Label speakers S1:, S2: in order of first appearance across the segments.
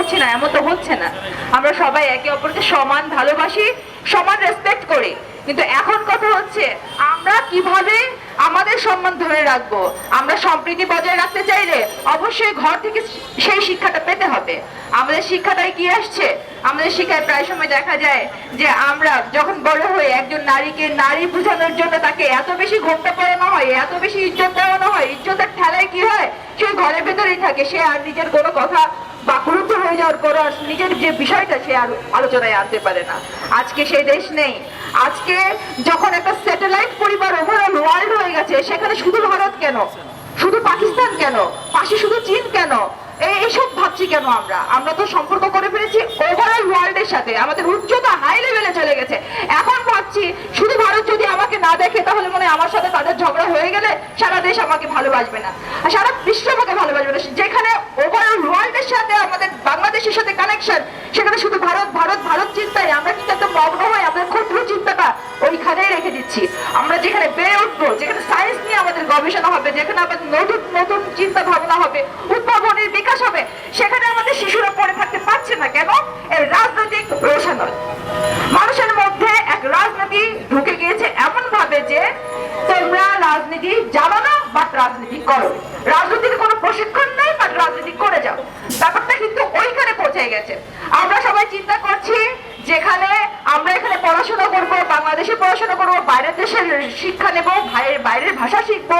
S1: করছি না, এমন তো হচ্ছে না। আমরা সবাই একে অপরকে সমান ভালোবাসি, সমান রেসপেক্ট করি। কিন্তু এখন কথা হচ্ছে, আমরা কীভাবে আমাদের সম্মান ধরে রাখব? আমরা সম্প্রীতি বজায় রাখতে চাইলে অবশ্যই ঘর থেকে সেই শিক্ষাটা পেতে হবে। আমাদের শিক্ষাটাই কি আসছে? আমাদের শিক্ষায় প্রায় সময় দেখা যায় যে আমরা যখন বড় হই, একজন নারীকে নারী বোঝানোর জন্য তাকে এত বেশি ঘোমটা পড়ানো হয়, এত বেশি ইজ্জত দেওয়ানো হয়, ইজ্জতের ঠেলায় কি হয়? সে ঘরের ভেতরেই থাকে, সে আর নিজের কোনো কথা বাকুরুদ্ধ হয়ে যাওয়ার পর নিজের যে বিষয়টা সে আর আলোচনায় আনতে পারে না। আজকে সেই দেশ নেই। আজকে যখন একটা স্যাটেলাইট পরিবার ওভারঅল ওয়ার্ল্ড হয়ে গেছে, সেখানে শুধু ভারত কেন? শুধু পাকিস্তান কেন? পাশে শুধু চীন কেন? এই এইসব ভাবছি কেন আমরা? আমরা তো সম্পর্ক করে ফেলেছি ওভারঅল ওয়ার্ল্ডের সাথে। আমাদের উচ্চতা হাই লেভেলে চলে গেছে। এখন ভাবছি শুধু ভারত যদি আমাকে না দেখে তাহলে মনে আমার সাথে তাদের ঝগড়া হয়ে গেলে সারা দেশ আমাকে ভালোবাসবে না। আর সারা বিশ্ব আমাকে ভালোবাসবে না। যেখানে ওভারঅল ওয়ার্ল্ডের সাথে, আমাদের বাংলাদেশের সাথে কানেকশন সেখানে শুধু ভারত ভারত ভারত চিন্তায় আমরা কিন্তু একটা মগ্ন হয়ে আমাদের ক্ষুদ্র চিন্তাটা ওইখানেই রেখে দিচ্ছি। আমরা যেখানে বেড়ে উঠবো, যেখানে সায়েন্স নিয়ে আমাদের গবেষণা হবে, যেখানে আমাদের নতুন নতুন চিন্তা ভাবনা হবে রাজনীতি জানো না বাট রাজনীতি করো। রাজনীতির কোনো প্রশিক্ষণ নেই বাট রাজনীতি করে যাও। ব্যাপারটা কিন্তু ওইখানে পৌঁছে গেছে। আমরা সবাই চিন্তা করছি, যেখানে আমরা এখানে পড়াশোনা করব, বাংলাদেশে পড়াশোনা করব, বাইরের দেশের শিক্ষা নেব বাইরের বাইরের ভাষা শিখব,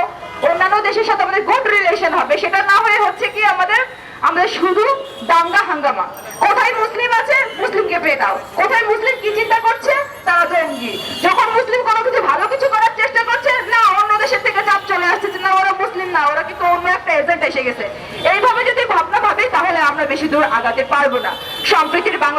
S1: অন্যান্য দেশের সাথে আমাদের গুড রিলেশন হবে। সেটা না হয়ে হচ্ছে কি আমাদের আমাদের শুধু দাঙ্গা হাঙ্গামা। কোথায় মুসলিম আছে, মুসলিমকে পেয়ে দাও। কোথায় মুসলিম কি চিন্তা করছে তারা জঙ্গি যখন মুসলিম কোনো কিছু ভালো কিছু করার চেষ্টা করছে না অন্য দেশের থেকে চাপ চলে আসছে যে না ওরা মুসলিম না ওরা কিন্তু অন্য একটা এজেন্ট এসে গেছে। এইভাবে যদি ভাবনা ভাবে, তাহলে আমরা বেশি দূর আগাতে পারব না। সম্প্রীতির বাংলা